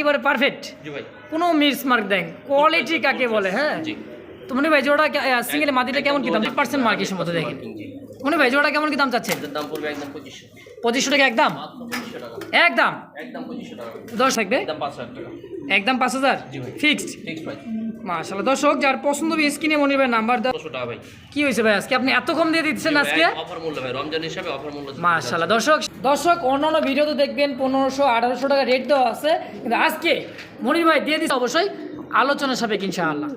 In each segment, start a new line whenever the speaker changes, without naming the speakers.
একেবারে পারফেক্ট কোনো miss mark দেন quality কাকে বলে হ্যাঁ? তো মনে ভাই জোড়া সিঙ্গেল মাদিটা কেমন কি দাম? পার্সেন্ট মার্কের মতো দেখেন। মনে ভাই জোড়া কেমন কি দাম চাচ্ছেন?
দাম পড়বে একদম পঁচিশশো।
টাকা একদম? একদম?
একদম পঁচিশশো টাকা।
দশ থাকবে?
একদম পাঁচ হাজার টাকা।
একদম পাঁচ হাজার? ফিক্সড মাশাল্লাহ দর্শক যার পছন্দ হবে স্ক্রিনে মনে ভাই নাম্বার দাও
ষোলোশো টাকা ভাই।
কি হয়েছে ভাই আজকে? আপনি এত কম দিয়ে দিচ্ছেন আজকে?
অফার মূল্য ভাই রমজান হিসাবে অফার মূল্য
মাশাল্লাহ দর্শক দর্শক অন্যান্য ভিডিও তো দেখবেন পনেরোশো আঠারোশো টাকা রেট দেওয়া আছে। কিন্তু আজকে মনির ভাই দিয়ে দিচ্ছে অবশ্যই আলোচনা সাপেক্ষ ইনশাআল্লাহ।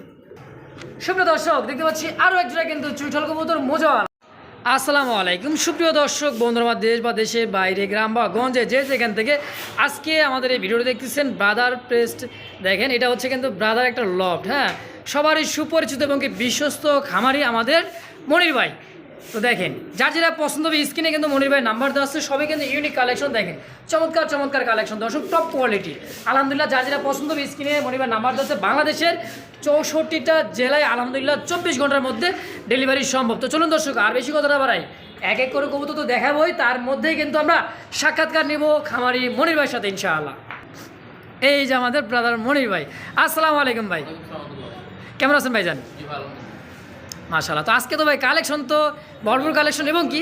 শুভ দর্শক দেখতে পাচ্ছি আরও একজোড়া কিন্তু চুইঠল কবুতর মোজা আসসালামু আলাইকুম। সুপ্রিয় দর্শক, বন্ধুরা দেশ বা দেশের বাইরে, গ্রাম বা গঞ্জে, যে যেখান থেকে আজকে আমাদের এই ভিডিওটা দেখতেছেন ব্রাদার প্রেস্ট দেখেন, এটা হচ্ছে কিন্তু ব্রাদার একটা লফট হ্যাঁ? সবারই সুপরিচিত এবং কি বিশ্বস্ত খামারি আমাদের মনির ভাই। তো দেখেন যার যেটা পছন্দ হবে স্ক্রিনে কিন্তু মনির ভাই নাম্বার দেওয়া আছে সবাই কিন্তু ইউনিক কালেকশন দেখেন। চমৎকার চমৎকার কালেকশন দর্শক টপ কোয়ালিটি আলহামদুলিল্লাহ যার যেটা পছন্দ হবে স্ক্রিনে মনির ভাই নাম্বার দেওয়া আছে বাংলাদেশের চৌষট্টিটা জেলায় আলহামদুলিল্লাহ চব্বিশ ঘণ্টার মধ্যে ডেলিভারি সম্ভব। তো চলুন দর্শক আর বেশি কথাটা বাড়াই। এক এক করে কবুতর তো দেখাবোই তার মধ্যেই কিন্তু আমরা সাক্ষাৎকার নিব খামারি মনির ভাইয়ের সাথে ইনশাআল্লাহ। এই যে আমাদের ব্রাদার মনির ভাই। আসসালামু আলাইকুম ভাই। কেমন আছেন ভাইজান? মাশাল্লাহ তো আজকে তো ভাই কালেকশন তো ভরপুর কালেকশন এবং কি?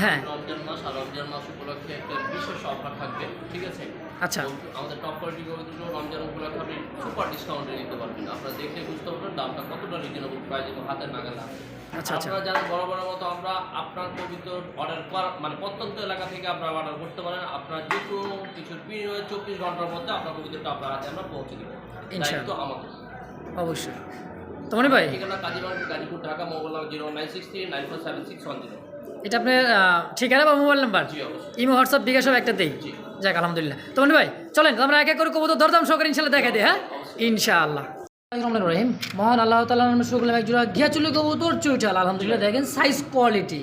হ্যাঁ।
রমজান মাস আর রমজান মাস উপলক্ষে একটা বিশেষ অফার থাকবে ঠিক আছে?
আচ্ছা।
আমাদের টপ কোয়ালিটি কবুতরগুলো রমজান উপলক্ষে আপনি সুপার ডিসকাউন্টে নিতে পারবেন। আপনারা বুঝতে পারবেন দামটা কতটা রিজনেবল প্রাইস এবং হাতের নাগালে
আচ্ছা, আচ্ছা।
আপনারা যারা বড় বড় মতো আমরা আপনার অর্ডার করা মানে প্রত্যন্ত এলাকা থেকে আপনারা অর্ডার করতে পারেন আপনার যে কোনো কিছুর বিনিময়ে চব্বিশ ঘণ্টার মধ্যে আপনার কবিতরটা আপনার হাতে আমরা পৌঁছে দেবো।
ইনশাআল্লাহ।
আমাদের।
অবশ্যই। তো মনির ভাই
Gazipur Dhaka mobile number zero nine six three nine four seven six one zero.
এটা আপনার ঠিকানা বা mobile number? Imo WhatsApp bKash সব একটাতেই?
জি।
যাক আলহামদুলিল্লাহ। তো মনির ভাই চলেন আমরা এক এক করে কবুতর দরদাম সহকারে ইনশাল্লাহ দেখা দিই হ্যাঁ? ইনশাআল্লাহ। রহিম। মহান আল্লাহ তালার নামে শুক্লাম একজোড়া ঘিয়াচুলি কবুতর চুইঠাল। আলহামদুলিল্লাহ দেখেন সাইজ কোয়ালিটি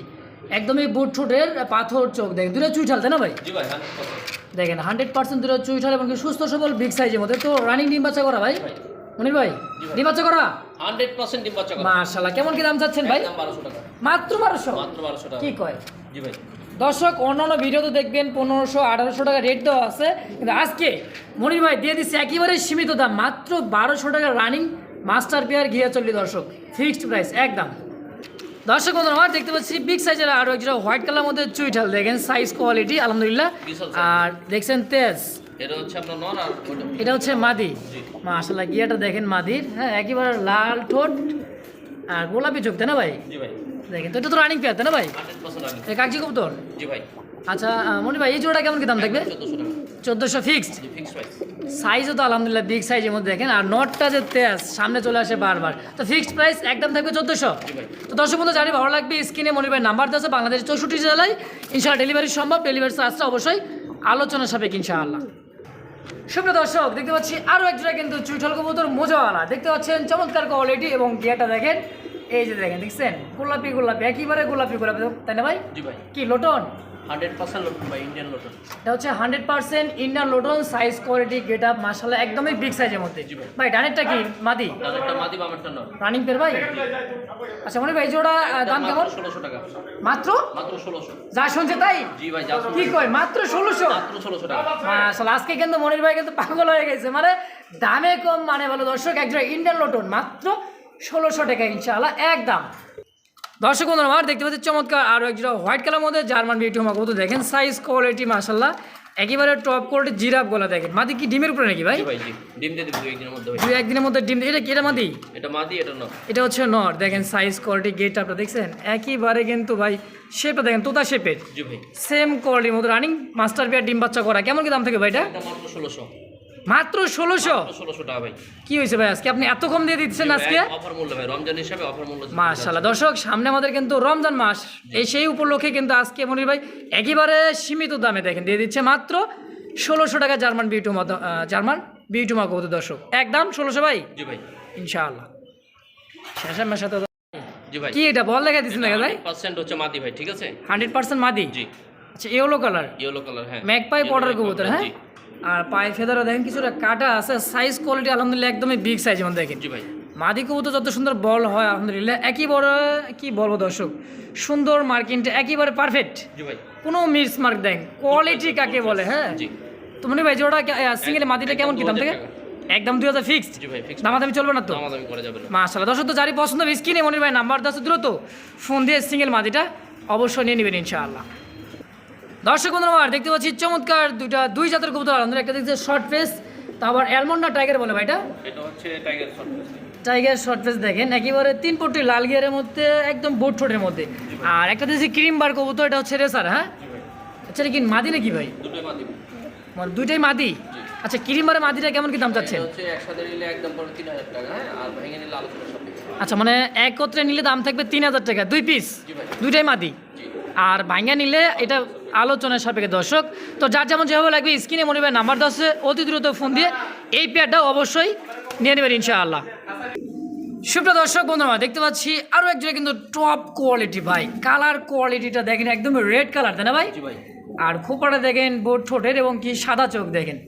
একদমই বুট ছুটের পাথর চোখ দেখেন দুটো চুইঠাল তাই না ভাই? দেখেন হান্ড্রেড পার্সেন্ট দুটো চুইঠাল এবং সুস্থ সবল বিগ সাইজের মধ্যে। তো রানিং ডিম বাচ্চা করা ভাই। মনির ভাই ডিম বাচ্চা করা
হান্ড্রেড পার্সেন্ট ডিম বাচ্চা করা
মাশাল্লাহ কেমন কি দাম চাচ্ছেন ভাই?
টাকা।
মাত্র বারোশো?
মাত্র বারোশো টাকা।
কি কয়?
জি ভাই।
দর্শক অন্যান্য ভিডিও তো দেখবেন পনেরোশো আঠারোশো টাকা রেট দেওয়া আছে। কিন্তু আজকে মনির ভাই দিয়ে দিচ্ছে একেবারে সীমিত দাম মাত্র বারোশো টাকা রানিং মাস্টার পেয়ার ঘিয়া চল্লি দর্শক। ফিক্সড প্রাইস একদম। দর্শক বন্ধুরা আমার দেখতে পাচ্ছি বিগ সাইজের আরও একজোড়া হোয়াইট কালার মধ্যে চুইঠাল। দেখেন সাইজ কোয়ালিটি আলহামদুলিল্লাহ। আর দেখছেন তেজ।
এটা হচ্ছে আপনার নন আর ওটা
এটা হচ্ছে মাদি। গিয়াটা দেখেন মাদির। হ্যাঁ একেবারে লাল ঠোঁট আর গোলাপি চোখ তাই না ভাই?
জি ভাই।
দেখেন তো এটা তো রানিং পেয়ার তাই না ভাই?
হান্ড্রেড পার্সেন্ট রানিং
এটা কাগজি কবুতর?
জি ভাই।
আচ্ছা মনি ভাই এই জোড়াটা কেমন কি দাম থাকবে?
চোদ্দোশো টাকা।
চোদ্দোশো ফিক্সড সাইজও তো আলহামদুলিল্লাহ বিগ সাইজের মধ্যে দেখেন আর নটটা যে তেজ সামনে চলে আসে বারবার। তো ফিক্সড প্রাইস একদম থাকবে চোদ্দোশো। তো দর্শক বন্ধু জানি ভালো লাগবে স্ক্রিনে মনির ভাই নাম্বার দেওয়া আছে বাংলাদেশের চৌষট্টি জেলায়। ইনশাআল্লাহ ডেলিভারি সম্ভব ডেলিভারি চার্জটা অবশ্যই আলোচনা সাপেক্ষ ইনশাআল্লাহ। সুপ্রিয় দর্শক দেখতে পাচ্ছি আরও একজোড়া কিন্তু চুইঠল কবুতর মোজাওয়ালা। দেখতে পাচ্ছেন চমৎকার কোয়ালিটি এবং গিয়াটা দেখেন। এই যে দেখেন দেখছেন? গোলাপি গোলাপি একেবারে গোলাপি গোলাপি। তাই না ভাই?
ভাই।
কি লোটন?
ইন্ডিয়ান লোটন
এটা হচ্ছে hundred percent Indian lotan size quality get up মাসাল্লাহ একদমই বিগ সাইজের মধ্যে।
ভাই।
ডানেরটা কি? মাদি?
মাদি বামেরটা নন
রানিং পের ভাই? আচ্ছা মনে ভাই এই জোড়া দাম কেমন?
ষোলোশো টাকা।
মাত্র?
মাত্র ষোলোশো।
যা শুনছে তাই?
জি ভাই যা
কি কয় মাত্র ষোলোশো?
মাত্র ষোলোশো টাকা।
মাসাল্লাহ আজকে কিন্তু মনির ভাই কিন্তু পাগল হয়ে গেছে। মানে দামে কম মানে বলো দর্শক এক জোড়া ইন্ডিয়ান লোটন মাত্র ষোলোশো টাকা ইনশাআল্লাহ একদম। দর্শক বন্ধুরা আমার দেখতে পাচ্ছি চমৎকার আরও এক জোড়া হোয়াইট কালার মধ্যে জার্মান বিউটি হোমা কত দেখেন সাইজ কোয়ালিটি মাসাল্লাহ একেবারে টপ কোয়ালিটি জিরাপ গলা দেখেন। মাদি কি ডিমের উপরে নাকি ভাই?
ডিম দিয়ে দেবো দু একদিনের মধ্যে
দুই একদিনের মধ্যে ডিম এটা কি এটা মাদি?
এটা মাদি এটা নন
এটা হচ্ছে নর। দেখেন সাইজ কোয়ালিটি গেট আপটা দেখছেন? একইবারে কিন্তু ভাই শেপটা দেখেন তোতা শেপের
জি ভাই।
সেম কোয়ালিটির মতো রানিং মাস্টার বিয়ার ডিম বাচ্চা করা। কেমন কি দাম থাকে ভাই এটা?
এটা মাত্র ষোলোশো।
মাত্র ষোলোশো?
ষোলোশো টাকা ভাই।
কি হয়েছে ভাই আজকে? আপনি এত কম দিয়ে দিচ্ছেন আজকে?
অফার মূল্য ভাই রমজান হিসাবে অফার মূল্য
মাশাল্লাহ দর্শক সামনে আমাদের কিন্তু রমজান মাস। এই সেই উপলক্ষে কিন্তু আজকে মনির ভাই একেবারে সীমিত দামে দেখেন দিয়ে দিচ্ছে মাত্র ষোলোশো টাকা জার্মান বিউটুমা জার্মান বিউটুমা কবুতর দর্শক। একদম ষোলোশো ভাই?
জি ভাই।
ইনশাআল্লাহ। শেষের মাসে তো
ভাই।
কি এটা বল লেখা দিচ্ছেন ভাই?
পার্সেন্ট হচ্ছে মাদি ভাই ঠিক আছে?
হান্ড্রেড পার্সেন্ট মাদি?
জি।
আচ্ছা ইয়েলো কালার?
ইয়েলো কালার হ্যাঁ।
ম্যাকপাই কবুতর হ্যাঁ? আর পায়ে ফেদারও দেখেন কিছুটা কাটা আছে সাইজ কোয়ালিটি আলহামদুলিল্লাহ একদমই বিগ সাইজ যেমন দেখেন।
জি ভাই।
মাদি কবুতর যত সুন্দর বল হয় আলহামদুলিল্লাহ একই বড় কি বলব দর্শক সুন্দর মার্কিংটা একেবারে পারফেক্ট
জি ভাই।
কোনো মিস মার্ক দেন কোয়ালিটি কাকে বলে হ্যাঁ?
জি।
তো মনে ভাই জোড়া সিঙ্গেল মাদিটা কেমন কি দাম থেকে? একদম দুই হাজার ফিক্সড
জি ভাই ফিক্স
দামাদামি চলবে না তো? মাশাল্লাহ দর্শক তো যারই পছন্দ হবে স্ক্রিনে মনির ভাই নাম্বার দাও দ্রুত। ফোন দিয়ে সিঙ্গেল মাদিটা অবশ্যই নিয়ে নেবেন ইনশাআল্লাহ। দর্শক বন্ধুরা আমার দেখতে পাচ্ছি চমৎকার দুইটা দুই জাতের কবুতর। আনন্দ একটা দেখছে শর্ট ফেস তারপর অ্যালমন্ড না টাইগার বলে ভাইটা
এটা? হচ্ছে tiger short face
tiger short face দেখেন একেবারে তিন পট্টি লাল গিয়ারের মধ্যে একদম বোট ঠোঁটের মধ্যে। আর একটা দেখছি ক্রিম বার কবুতর এটা হচ্ছে রেসার হ্যাঁ? আচ্ছা কি মাদি নাকি ভাই? মানে দুইটাই মাদি? আচ্ছা ক্রিম বারের মাদিটা কেমন কি দাম চাচ্ছেন?
টাকা হ্যাঁ?
আচ্ছা মানে একত্রে নিলে দাম থাকবে তিন হাজার টাকা দুই পিস দুইটাই মাদি? আর ভাঙ্গা নিলে এটা আলোচনার সাপেক্ষে দর্শক তো যার যেমন যেভাবে লাগবে স্ক্রিনে মনে হয় নাম্বার দশে অতি দ্রুত ফোন দিয়ে এই পেয়ারটা অবশ্যই নিয়ে নেবেন ইনশাআল্লাহ। সুপ্রিয় দর্শক বন্ধুরা দেখতে পাচ্ছি আরও একজনে কিন্তু টপ কোয়ালিটি ভাই। কালার কোয়ালিটিটা দেখেন একদম রেড কালার তাই না ভাই? আর খোপাটা দেখেন বোট ঠোঁটের এবং কি সাদা চোখ দেখেন।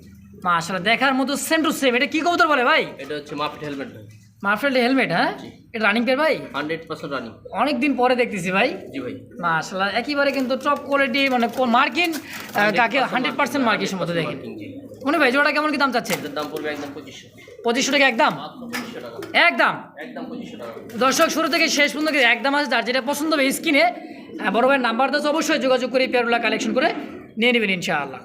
মাশাআল্লাহ দেখার মতো সেম টু সেম এটা কি কবুতর বলে ভাই?
এটা হচ্ছে মাফিট হেলমেট ভাই।
মার্ফেল হেলমেট হ্যাঁ? এটা রানিং পেয়ার ভাই?
হান্ড্রেড পার্সেন্ট রানিং
অনেক দিন পরে দেখতেছি ভাই।
জি ভাই।
মাশাআল্লাহ একেবারে কিন্তু টপ কোয়ালিটি মানে মার্কিন কাকে হান্ড্রেড পার্সেন্ট মার্কিন সম্মত দেখেন মনে ভাই জোড়া কেমন কি দাম
চাচ্ছে দাম পড়বে একদম পঁচিশশো।
পঁচিশশো টাকা একদম? একদম?
একদম পঁচিশশো টাকা।
দর্শক শুরু থেকে শেষ পর্যন্ত একদম আছে যার যেটা পছন্দ হবে স্ক্রিনে বড় ভাইয়ের নাম্বার দাস অবশ্যই যোগাযোগ করে পেয়ারগুলো কালেকশন করে নিয়ে নেবেন ইনশাআল্লাহ।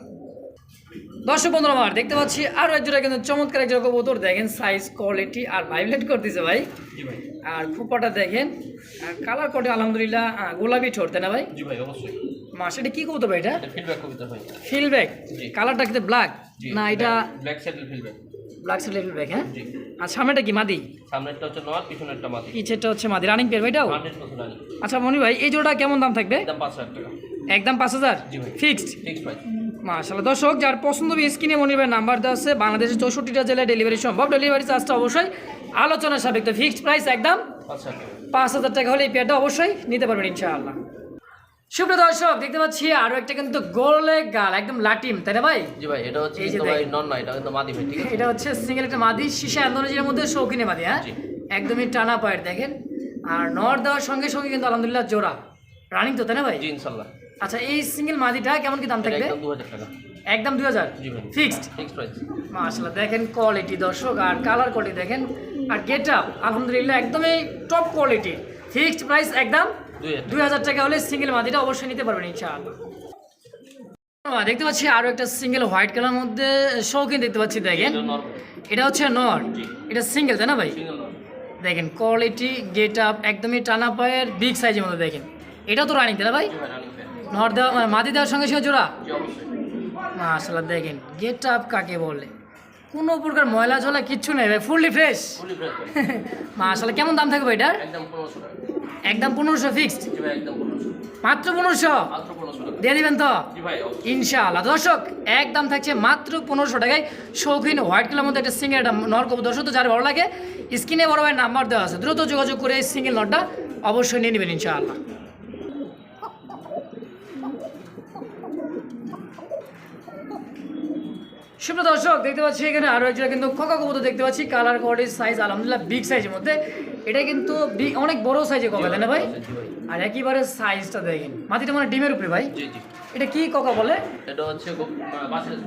দর্শক বন্ধুরা আমার দেখতে পাচ্ছি আরও একজোড়া কিন্তু চমৎকার একজোড়া কবুতর। দেখেন সাইজ কোয়ালিটি আর ভাইব্রেট করতেছে ভাই।
ভাই।
আর ফুপাটা দেখেন আর কালার কোটে আলহামদুলিল্লাহ গোলাপি ঠোঁট তাই না ভাই? মাস এটা কি কবুতর ভাই এটা? ফিলব্যাক কালারটা কিন্তু ব্ল্যাক না এটা
ব্ল্যাক
হ্যাঁ? আর সামনেটা কি মাদি?
সামনেরটা হচ্ছে নয় পিছনেরটা মাটি
পিছেরটা হচ্ছে মাদি। রানিং পেয়ার ভাইটাও
হান্ড্রেড
আচ্ছা মনি ভাই এই জোড়া কেমন দাম থাকবে?
একদম পাঁচ হাজার টাকা।
একদম পাঁচ হাজার?
জি ভাই।
ফিক্সড
ফিক্স প্রাইস
মাশাল্লাহ দর্শক যার পছন্দ হবে স্ক্রিনে ভাই নাম্বার দেওয়া আছে বাংলাদেশের চৌষট্টিটা জেলায় ডেলিভারি সম্ভব। ডেলিভারি চার্জটা অবশ্যই আলোচনার সাপেক্ষ ফিক্সড প্রাইস একদম
পাঁচ হাজার টাকা
হলে এই পেয়ারটা অবশ্যই নিতে পারবেন ইনশাআল্লাহ। সুপ্রিয় দর্শক দেখতে পাচ্ছি আরও একটা কিন্তু গোলে গাল একদম লাটিম তাই না ভাই?
জি ভাই এটা হচ্ছে কিন্তু ভাই নন না এটা কিন্তু মাদি ভাই ঠিক আছে?
এটা হচ্ছে সিঙ্গেল একটা মাদি শীষা আন্দোলনের মধ্যে শৌখিনে মাদি হ্যাঁ? একদমই টানা পায়ের দেখেন। আর নর দেওয়ার সঙ্গে সঙ্গে কিন্তু আলহামদুলিল্লাহ জোড়া। রানিং তো তাই না ভাই?
জি ইনশাল্লাহ
আচ্ছা এই সিঙ্গেল মাদিটা কেমন কি দাম থাকবে?
একদম
দুই হাজার ফিক্সড
ফিক্স
মাশাল্লাহ দেখেন কোয়ালিটি দর্শক আর কালার কোয়ালিটি দেখেন। আর গেট আপ আলহামদুলিল্লাহ একদমই টপ কোয়ালিটি ফিক্সড প্রাইস একদম
দুই হাজার
টাকা হলে সিঙ্গেল মাদিটা অবশ্যই নিতে পারবেন ইনশাআল্লাহ। দেখতে পাচ্ছি আরও একটা সিঙ্গেল হোয়াইট কালার মধ্যে শৌখিন দেখতে পাচ্ছি দেখেন।
এটা
হচ্ছে নর। এটা সিঙ্গেল তাই না ভাই? দেখেন কোয়ালিটি গেট আপ একদমই টানা পায়ের বিগ সাইজের মধ্যে দেখেন। এটাও তো রানিং তাই না ভাই? নর দেওয়া মানে মাদি দেওয়ার সঙ্গে সঙ্গে জোড়া? মাশাল্লাহ দেখেন গেট আপ কাকে বলে? কোনো প্রকার ময়লা ঝোলা কিচ্ছু নেই ভাই ফুললি ফ্রেশ মাশাল্লাহ কেমন দাম থাকবে এটার?
একদম পনেরোশো
ফিক্সড মাত্র পনেরোশো? দিয়ে দিবেন তো? ইনশাআল্লাহ দর্শক একদম থাকছে মাত্র পনেরোশো টাকায় শৌখিন হোয়াইট কালার মধ্যে একটা সিঙ্গেল একটা নর কবু দর্শক তো যার ভালো লাগে স্ক্রিনে বড় ভাই নাম্বার দেওয়া আছে। দ্রুত যোগাযোগ করে এই সিঙ্গেল নটটা অবশ্যই নিয়ে নেবেন ইনশাআল্লাহ। সুপ্রিয় দর্শক, দেখতে পাচ্ছি এখানে আরও একজন কিন্তু খোকা কবুতর দেখতে পাচ্ছি। কালার কোয়ালিটি সাইজ আলহামদুলিল্লাহ বিগ সাইজের মধ্যে। এটা কিন্তু অনেক বড় সাইজের ককা তাই না ভাই? আর একেবারে সাইজটা দেখেন। মাটিটা মানে ডিমের উপরে ভাই? এটা কি ককা বলে?
এটা হচ্ছে বাসের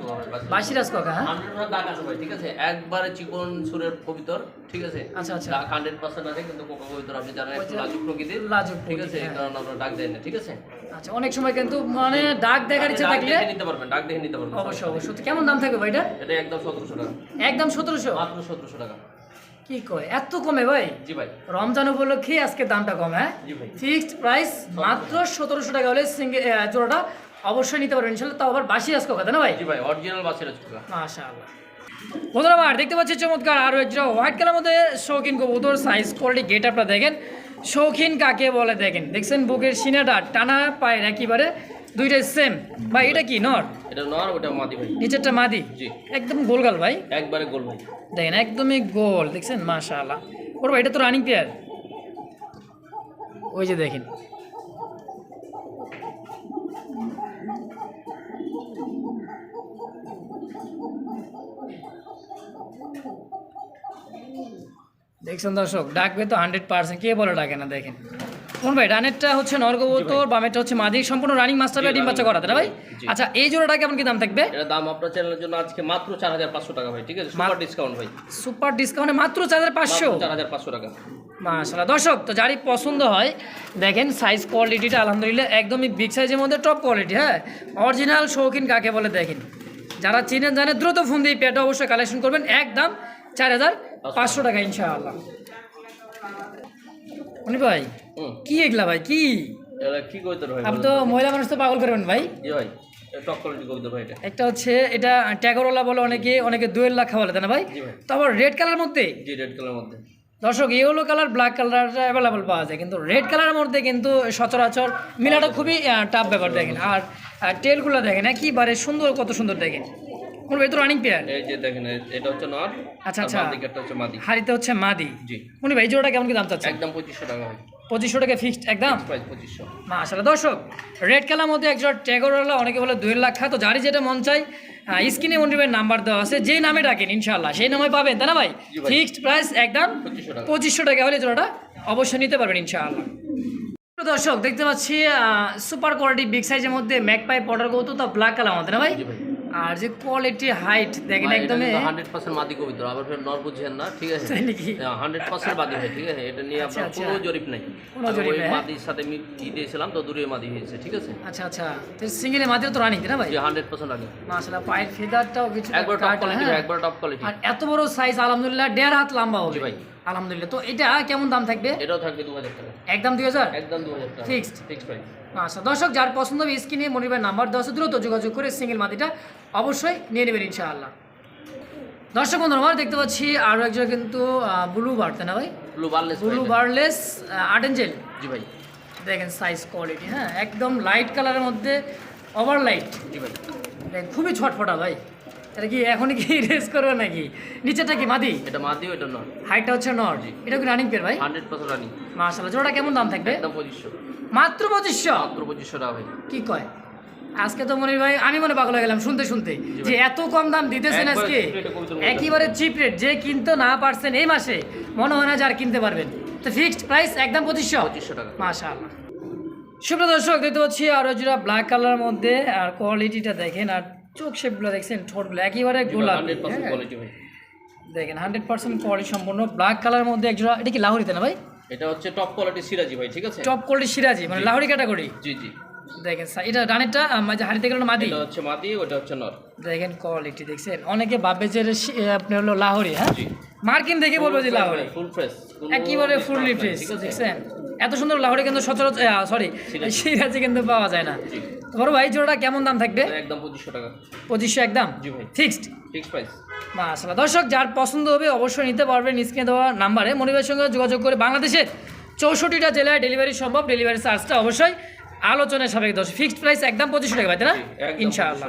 বাসিরাজ ককা হ্যাঁ?
দাগ আছে ভাই ঠিক আছে? একবারে চিকন সুরের কবিতর ঠিক আছে?
আচ্ছা, আচ্ছা।
দাগ হান্ড্রেড পার্সেন্ট আছে কিন্তু কোকা কবিতর আপনি জানেন একটু লাজুক প্রকৃতির
লাজুক
ঠিক আছে? এই কারণে আমরা ডাক দেন না ঠিক আছে?
আচ্ছা অনেক সময় কিন্তু মানে ডাক দেখার ইচ্ছা
ডাক
থাকলে
দেখে নিতে পারবেন ডাক দেখে নিতে পারবেন
অবশ্যই অবশ্যই। কেমন দাম থাকবে ভাই এটা?
এটা একদম সতেরোশো টাকা।
একদম সতেরোশো?
মাত্র সতেরোশো টাকা।
কি কয়? এত কমে ভাই?
জি ভাই।
রমজান উপলক্ষে আজকে দামটা কম হ্যাঁ? ফিক্সড প্রাইস মাত্র সতেরোশো টাকা হলে সিঙ্গেল জোড়াটা অবশ্যই নিতে পারবেন ইনশাল্লাহ। তাও আবার বাসি আজকে কথা না ভাই?
জি ভাই অরিজিনাল বাসের
মাশাআল্লাহ। বন্ধুরা আমার দেখতে পাচ্ছি চমৎকার আরও একটা হোয়াইট কালার মধ্যে শৌখিন কবুতর সাইজ কোয়ালিটি গেট আপটা দেখেন। শৌখিন কাকে বলে দেখেন? দেখছেন বুকের সিনাটা টানা পায়ের একেবারে দুইটাই সেম ভাই এটা কি নর?
এটা নর ওটা মাদি ভাই।
নিচেরটা মাদি?
জি।
একদম গোলগাল ভাই।
একবারে গোল ভাই।
দেখেন একদমই গোল দেখছেন? মাশাআল্লাহ। ওর ভাই এটা তো রানিং পেয়ার ওই যে দেখেন। দেখছেন দর্শক ডাকবে তো হান্ড্রেড পার্সেন্ট কে বলে ডাকে না দেখেন। কোন ভাই রানেরটা হচ্ছে নরগবতর বামেরটা হচ্ছে মাদি সম্পূর্ণ রানিং মাস্টার ডিম বাচ্চা
running
করা তাই না ভাই? আচ্ছা এই জোড়াটা কেমন কি দাম থাকবে?
এটা দাম আপনার চ্যানেলের জন্য আজকে মাত্র চার হাজার পাঁচশো টাকা ভাই ঠিক আছে? সুপার ডিসকাউন্ট ভাই।
সুপার ডিসকাউন্টে মাত্র চার হাজার পাঁচশো?
চার হাজার পাঁচশো টাকা।
মাশাল্লাহ দর্শক তো যারই পছন্দ হয় দেখেন সাইজ কোয়ালিটিটা আলহামদুলিল্লাহ একদমই বিগ সাইজের মধ্যে টপ কোয়ালিটি হ্যাঁ? অরিজিনাল শৌখিন কাকে বলে দেখেন? যারা চিনেন জানে দ্রুত ফোন দিয়ে পেটা অবশ্যই কালেকশন করবেন একদম চার হাজার পাঁচশো টাকা ইনশাআল্লাহ। উনি ভাই। কি এগুলা ভাই? কি?
কি কবিতর ভাই
আপনি তো মহিলা মানুষ তো পাগল করবেন ভাই। একটা হচ্ছে এটা ট্যাগরওয়ালা বলে অনেকে অনেকে দুয়ের লাখ বলে না ভাই? তো আবার রেড কালার মধ্যে?
জি রেড কালার মধ্যে।
দর্শক ইয়েলো কালার ব্ল্যাক কালারটা অ্যাভেলেবল পাওয়া যায় কিন্তু রেড কালারের মধ্যে কিন্তু সচরাচর মিলাটা খুবই টাফ ব্যাপার দেখেন। আর টেলগুলো দেখেন একেবারে সুন্দর কত সুন্দর দেখেন। কোন ভেতর রানিং পেয়ার
এই যে দেখেন এটা হচ্ছে নর
আচ্ছা, আচ্ছা।
বাম দিকেরটা হচ্ছে মাদি।
হাড়িতে হচ্ছে মাদি।
জি।
উনি ভাই জোড়াটা কেমন কি দাম চাচ্ছে
একদম পঁচিশশো টাকা ভাই।
পঁচিশশো টাকা ফিক্সড একদম? মাশাল্লাহ দর্শক রেড কালার মধ্যে একজন ট্যাগরওয়ালা অনেকে বলে দুই লাখ তো যারই যেটা মন চাই স্ক্রিনে মন্ডিপের নাম্বার দেওয়া আছে। যেই নামে ডাকেন ইনশাল্লাহ সেই নামে পাবেন তাই না ভাই? ফিক্সড প্রাইস একদম?
পঁচিশশো টাকা।
হলে জোড়াটা অবশ্যই নিতে পারবেন ইনশাআল্লাহ। দর্শক দেখতে পাচ্ছি সুপার কোয়ালিটি বিগ সাইজের মধ্যে ম্যাকপাই পটার কৌতো তা ব্ল্যাক কালার মধ্যে না ভাই। আর যে কোয়ালিটি হাইট দেখেন
হান্ড্রেড পার্সেন্ট মাদি কবিতর আবার ফের নর বুঝছেন না ঠিক আছে? হান্ড্রেড পার্সেন্ট মাদি হয় ঠিক আছে? এটা নিয়ে
আচ্ছা,
আপনার
আচ্ছা।
কোনো জরিপ নাই।
কোনো জরিপ নাই, হ্যাঁ?
মাদির সাথে ই দিয়েছিলাম তো দূরে মাদি হয়েছে ঠিক আছে?
আচ্ছা আচ্ছা। তো সিঙ্গেলের মাঝে তো রানিং না ভাই?
যে হান্ড্রেড পার্সেন্ট রানি।
মাশাআল্লাহ পায়ের ফিদারটাও কিছু
একবার টপ কোয়ালিটি একবার টপ কোয়ালিটি
আর এত বড় সাইজ আলহামদুলিল্লাহ দেড় হাত লম্বা হবে।
ভাই।
আলহামদুলিল্লাহ। তো এটা কেমন দাম থাকবে?
এটাও থাকবে দু হাজার টাকা।
একদম দুই হাজার
একদম দু হাজার টাকা।
Fixed?
ফিক্সড প্রাইস
আচ্ছা দর্শক যার পছন্দ হবে স্ক্রিনে মনিবের নাম্বার দেওয়া দ্রুত যোগাযোগ করে সিঙ্গেল মাটিটা অবশ্যই নিয়ে নেবেন ইনশাআল্লাহ। দর্শক বন্ধুরা আমার দেখতে পাচ্ছি আরও একজন কিন্তু ব্লু বার তাই না ভাই?
Blue barless
blue barless art angel
জি ভাই।
দেখেন সাইজ কোয়ালিটি হ্যাঁ একদম লাইট কালারের মধ্যে ওভার লাইট
জি ভাই।
দেখেন খুবই ছটফটা ভাই। এটা কি এখনই কি রেস করবে নাকি? নিচেটা কি মাদি?
এটা মাদিও এটা নর।
হাইটটা হচ্ছে নর। এটা কি রানিং পেয়ার ভাই?
হান্ড্রেড পার্সেন্ট রানি
মার্শাল্লাহ জোড়াটা কেমন দাম থাকবে?
একদম পঁচিশশো।
মাত্র পঁচিশশো?
মাত্র পঁচিশশো টাকা ভাই।
কি কয়? আজকে তো মনির ভাই আমি মনে পাগল হয়ে গেলাম শুনতে শুনতে। যে এত কম দাম দিতেছেন আজকে। একেবারে চিপ রেট যে কিনতে না পারছেন এই মাসে মনে হয় না যে আর কিনতে পারবেন। তো ফিক্সড প্রাইস একদম পঁচিশশো?
পঁচিশশো টাকা।
মাশাআল্লাহ। সুপ্রিয় দর্শক দেখতে পাচ্ছি আরও যেটা ব্ল্যাক কালারের মধ্যে আর কোয়ালিটিটা দেখেন আর চোখ শেপগুলো দেখছেন ঠোঁটগুলো একেবারে গোলাপি। হ্যাঁ।
ভাই।
দেখেন হান্ড্রেড পার্সেন্ট কোয়ালিটি সম্পূর্ণ। ব্ল্যাক কালারের মধ্যে একজোড়া এটা কি লাহোরিতে না ভাই?
এটা হচ্ছে টপ কোয়ালিটি সিরাজি ভাই ঠিক আছে?
টপ কোয়ালিটি সিরাজি মানে লাহোরি ক্যাটাগরি
জি জি।
দেখেন এটা ডানেরটা মাঝে হাড়িতে গেল মাদি?
এটা হচ্ছে মাদি ওটা হচ্ছে নর।
দেখেন কোয়ালিটি দেখছেন? অনেকে ভাববে যে আপনি হলো লাহরি হ্যাঁ?
জি।
মার্কিন দেখে বলব যে লাহোরি।
ফুল ফ্রেশ
একেবারে ফুললি ফ্রেশ দেখছেন? এত সুন্দর লাহোরি কিন্তু সচরাচর সরি
সিরাজি।
কিন্তু পাওয়া যায় না। বড় ভাই জোড়াটা কেমন দাম থাকবে?
একদম পঁচিশশো টাকা।
পঁচিশশো একদম?
জি ভাই।
ফিক্সড
ফিক্স প্রাইস
মাশাআল্লাহ। দর্শক যার পছন্দ হবে অবশ্যই নিতে পারবেন স্ক্রিনে দেওয়া নাম্বারে মনিবের সঙ্গে যোগাযোগ করে বাংলাদেশের চৌষট্টিটা জেলায় ডেলিভারি সম্ভব। ডেলিভারি চার্জটা অবশ্যই আলোচনায় সাবেক দর্শক। ফিক্সড প্রাইস একদম পঁচিশশো টাকা ভাই তাই না? ইনশাআল্লাহ।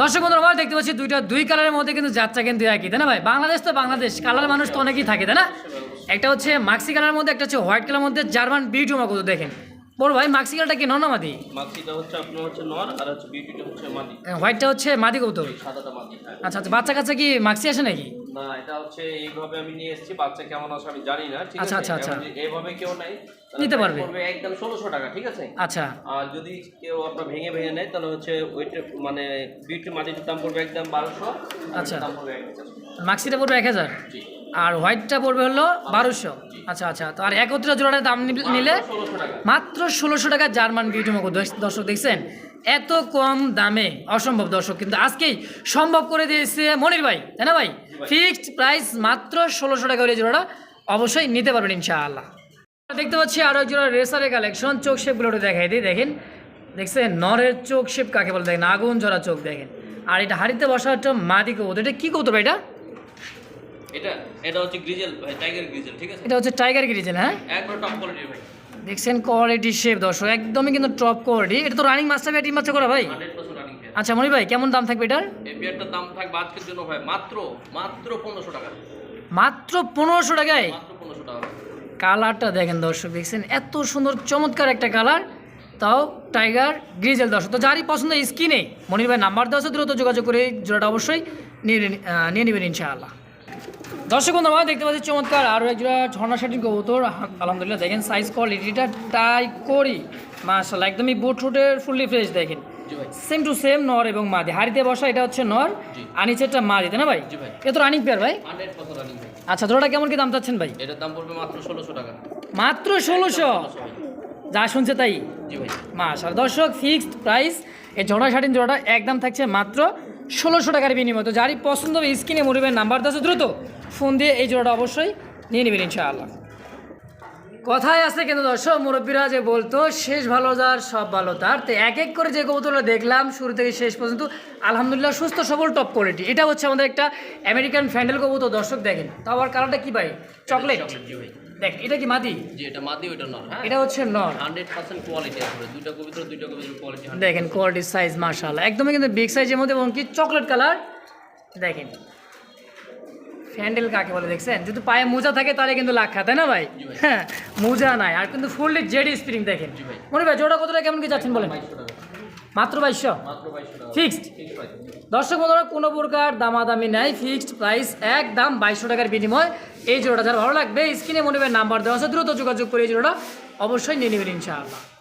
দর্শক বন্ধুরা, আমরা দেখতে পাচ্ছি দুইটা দুই কালারের মধ্যে কিন্তু যাত্রা কিন্তু একই, তাই না ভাই? বাংলাদেশ তো বাংলাদেশ কালার মানুষ তো অনেকেই থাকে, তাই না? একটা হচ্ছে মাক্সি কালারের মধ্যে, একটা হচ্ছে হোয়াইট কালার মধ্যে জার্মান বিউটি মা কত দেখেন। বড় ভাই মাক্সি কালারটা কি নর্নামাদি
মাছিটা হচ্ছে আপনার হচ্ছে নর আর হচ্ছে বিউটিটা হচ্ছে মাদি।
হোয়াইটটা হচ্ছে মাদি
সাদাটা মাদি হ্যাঁ।
আচ্ছা আচ্ছা বাচ্চা কাচ্চা কি মাক্সি আসে নাকি?
না এটা হচ্ছে এইভাবে আমি নিয়ে এসেছি বাচ্চা কেমন আছে আমি জানি না ঠিক
আচ্ছা,
আছে?
আচ্ছা, আচ্ছা।
এইভাবে কেউ নাই
নিতে পারবে।
একদম ষোলোশো টাকা ঠিক আছে?
আচ্ছা।
আর যদি কেউ আপনার ভেঙে ভেঙে নেয় তাহলে হচ্ছে ওইটা মানে বিউটি মাটির দাম পড়বে একদম
আচ্ছা।
দাম পড়বে।
মাক্সিটা পড়বে এক হাজার?
জি।
আর হোয়াইটটা পড়বে হলো বারোশো। আচ্ছা আচ্ছা তো আর একত্রে জোড়াটার দাম নিলে মাত্র ষোলোশো টাকা জার্মান বিউটি মকো দর্শক দেখছেন এত কম দামে অসম্ভব দর্শক কিন্তু আজকেই সম্ভব করে দিয়েছে মনির ভাই তাই না ভাই? ফিক্সড প্রাইস মাত্র ষোলোশো টাকা করে জোড়াটা অবশ্যই নিতে পারবেন ইনশাআল্লাহ। দেখতে পাচ্ছি আরও এক জোড়া রেসারের কালেকশন চোখ শেপগুলো দেখাই দিই দেখেন। দেখছেন নরের চোখ শেপ কাকে বলে? দেখেন আগুন জোড়া চোখ দেখেন। আর এটা হাড়িতে বসা একটা মাদি কবুতর এটা কী কবুতর ভাই এটা?
এটা এটা হচ্ছে গ্রিজেল ভাই টাইগার গ্রিজেল ঠিক আছে?
এটা হচ্ছে টাইগার গ্রিজেল হ্যাঁ?
একবার টপ কোয়ালিটির ভাই।
দেখছেন কোয়ালিটি শেপ দর্শক একদমই কিন্তু টপ কোয়ালিটি এটা তো রানিং মাস্টার ব্যাটিং বাচ্চা করা ভাই? আচ্ছা মনি ভাই কেমন দাম থাকবে এটার?
এই দাম থাকবে আজকের জন্য ভাই মাত্র মাত্র পনেরোশো টাকা।
মাত্র পনেরোশো টাকায়?
মাত্র পনেরোশো টাকা।
কালারটা দেখেন দর্শক দেখছেন? এত সুন্দর চমৎকার একটা কালার। তাও টাইগার গ্রিজেল দর্শক। তো যারই পছন্দ স্কিনে মনির ভাই নাম্বার দেওয়া আছে দ্রুত যোগাযোগ করে জোড়াটা অবশ্যই নিয়ে নিয়ে নেবেন ইনশাআল্লাহ। দর্শক বন্ধু আমরা দেখতে পাচ্ছি চমৎকার আরও একজোড়া ঝর্ণা শাটিন কবুতর। আলহামদুলিল্লাহ দেখেন সাইজ কোয়ালিটিটা টাই করি। মাশাল্লাহ একদমই বুট রুটের ফুললি ফ্রেশ দেখেন। সেম টু সেম নর এবং মাদি। হাড়িতে বসা এটা হচ্ছে নর
জি।
আর নিচেরটা মাদি তাই না ভাই? এ তো রানিং পেয়ার ভাই। আচ্ছা জোড়াটা কেমন কি দাম চাচ্ছেন ভাই?
এটার দাম পড়বে মাত্র ষোলোশো টাকা।
মাত্র ষোলোশো? যা শুনছে তাই?
ভাই।
মাসাল দর্শক ফিক্সড প্রাইস এই জোড়া শাটিন জোড়াটা একদম থাকছে মাত্র ষোলোশো টাকার বিনিময়। তো যারই পছন্দ হবে, স্ক্রিনে মরিবের নাম্বার আছে দ্রুত। ফোন দিয়ে এই জোড়াটা অবশ্যই নিয়ে নেবেন ইনশাআল্লাহ। কথায় আছে কিন্তু দর্শক, মুরব্বীরা যে বলতো, শেষ ভালো যার, সব ভালো তার। তো এক এক করে যে কবুতরগুলো দেখলাম, শুরু থেকে শেষ পর্যন্ত, আলহামদুলিল্লাহ সুস্থ, সবল টপ কোয়ালিটি এটা হচ্ছে আমাদের একটা আমেরিকান ফ্যান্ডেল কবুতর। দর্শক দেখেন তো আবার কালারটা কী ভাই? চকলেট দেখ এটা কি মাদি?
জি এটা মাদি ওইটা নর হ্যাঁ।
এটা হচ্ছে নর।
হান্ড্রেড পার্সেন্ট কোয়ালিটি আসলে দুইটা কবিত্র দুইটা কবিত্র কোয়ালিটি
দেখেন কোয়ালিটির সাইজ মার্শাল একদমই কিন্তু বিগ সাইজের মধ্যে এবং কি চকলেট কালার দেখেন। ফ্যান্ডেল কাকে বলে দেখছেন? যদি পায়ে মোজা থাকে তাহলে কিন্তু লাখ তাই না ভাই? হ্যাঁ মোজা নাই। আর কিন্তু ফুললি জেডি স্প্রিং দেখেন। মনে ভাই জোড়া কতটা কেমন কি যাচ্ছেন বলেন? মাত্র বাইশশো ফিক্সড দর্শক বন্ধুরা, কোনো প্রকার দামাদামি নাই ফিক্সড প্রাইস একদম বাইশশো টাকার বিনিময়। এই জোড়াটা যার ভালো লাগবে স্ক্রিনে মনে নাম্বার দেওয়া আছে, দ্রুত যোগাযোগ করে এই জোড়াটা অবশ্যই নিয়ে নেবেন ইনশাআল্লাহ।